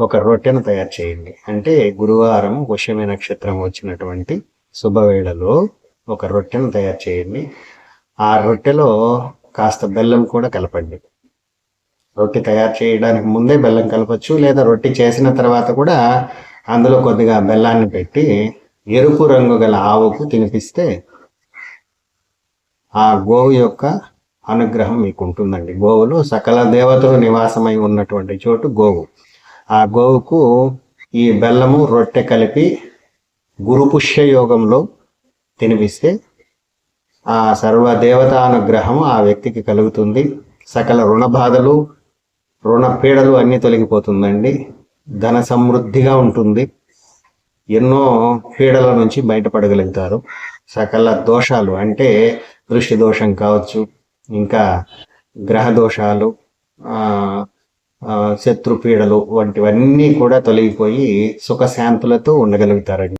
ఒక రొట్టెను తయారు చేయండి. అంటే గురువారం పుష్యమి నక్షత్రం వచ్చినటువంటి శుభవేళలో ఒక రొట్టెను తయారు చేయండి. ఆ రొట్టెలో కాస్త బెల్లం కూడా కలపండి. రొట్టె తయారు చేయడానికి ముందే బెల్లం కలపచ్చు లేదా రొట్టె చేసిన తర్వాత కూడా అందులో కొద్దిగా బెల్లాన్ని పెట్టి ఎరుపు రంగు గల ఆవుకు తినిపిస్తే ఆ గోవు యొక్క అనుగ్రహం మీకు ఉంటుందండి గోవులు సకల దేవతలు నివాసమై ఉన్నటువంటి చోటు గోవు. ఆ గోవుకు ఈ బెల్లము రొట్టె కలిపి గురుపుష్య యోగంలో తినిపిస్తే ఆ సర్వ దేవతానుగ్రహం ఆ వ్యక్తికి కలుగుతుంది. సకల రుణ బాధలు రుణ పీడలు అన్నీ తొలగిపోతుందండి. ధన సమృద్ధిగా ఉంటుంది. ఎన్నో పీడల నుంచి బయటపడగలుగుతారు. సకల దోషాలు అంటే దృష్టి దోషం కావచ్చు ఇంకా గ్రహ దోషాలు శత్రు పీడలు వంటివన్నీ కూడా తొలగిపోయి సుఖశాంతులతో ఉండగలుగుతారండి.